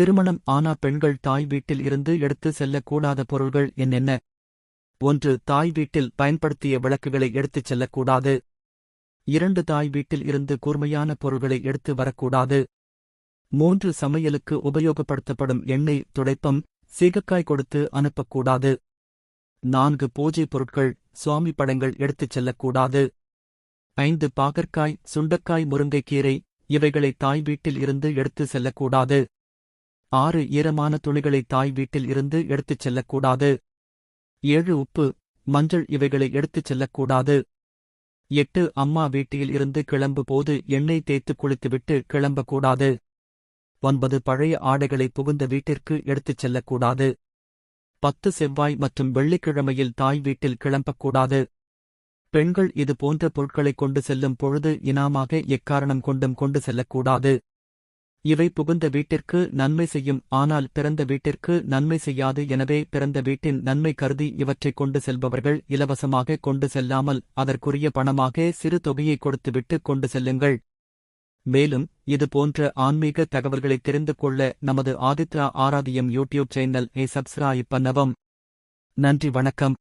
திருமணம் ஆனா பெண்கள் தாய் வீட்டில் இருந்து எடுத்து செல்லக்கூடாத பொருள்கள் என்னென்ன? ஒன்று தாய் வீட்டில் பயன்படுத்திய விளக்குகளை எடுத்துச் செல்லக்கூடாது. இரண்டு தாய் வீட்டில் இருந்து கூர்மையான பொருள்களை எடுத்து வரக்கூடாது. மூன்று சமையலுக்கு உபயோகப்படுத்தப்படும் எண்ணெய் துடைப்பம் சீகக்காய் கொடுத்து அனுப்பக்கூடாது. நான்கு பூஜை பொருட்கள் சுவாமி படங்கள் எடுத்துச் செல்லக்கூடாது. ஐந்து பாகற்காய் சுண்டக்காய் முருங்கைக்கீரை இவைகளை தாய் வீட்டில் இருந்து எடுத்து செல்லக்கூடாது. ஆறு ஈரமான துணிகளை தாய் வீட்டில் இருந்து எடுத்துச் செல்லக்கூடாது. ஏழு உப்பு மஞ்சள் இவைகளை எடுத்துச் செல்லக்கூடாது. எட்டு அம்மா வீட்டில் இருந்து கிளம்பு போது எண்ணெய் தேய்த்து குளித்துவிட்டு கிளம்பக்கூடாது. ஒன்பது பழைய ஆடைகளை புகுந்த வீட்டிற்கு எடுத்துச் செல்லக்கூடாது. பத்து செவ்வாய் மற்றும் வெள்ளிக்கிழமையில் தாய் வீட்டில் கிளம்பக்கூடாது. பெண்கள் இது போன்ற பொருட்களைக் கொண்டு செல்லும் பொழுது இனாமாக எக்காரணம் கொண்டும் கொண்டு செல்லக்கூடாது. இவை புகுந்த வீட்டிற்கு நன்மை செய்யும் ஆனால் பிறந்த வீட்டிற்கு நன்மை செய்யாது எனவே பிறந்த வீட்டின் நன்மை கருதி இவற்றைக் கொண்டு செல்பவர்கள் இலவசமாக கொண்டு செல்லாமல் அதற்குரிய பணமாக சிறு தொகையை கொடுத்துவிட்டு கொண்டு செல்லுங்கள். மேலும் இது போன்ற ஆன்மீக தகவல்களை தெரிந்து கொள்ள நமது ஆதித்யா ஆராதியம் யூடியூப் சேனல் ஏ சப்ஸ்கிரைப் பண்ணவும். நன்றி வணக்கம்.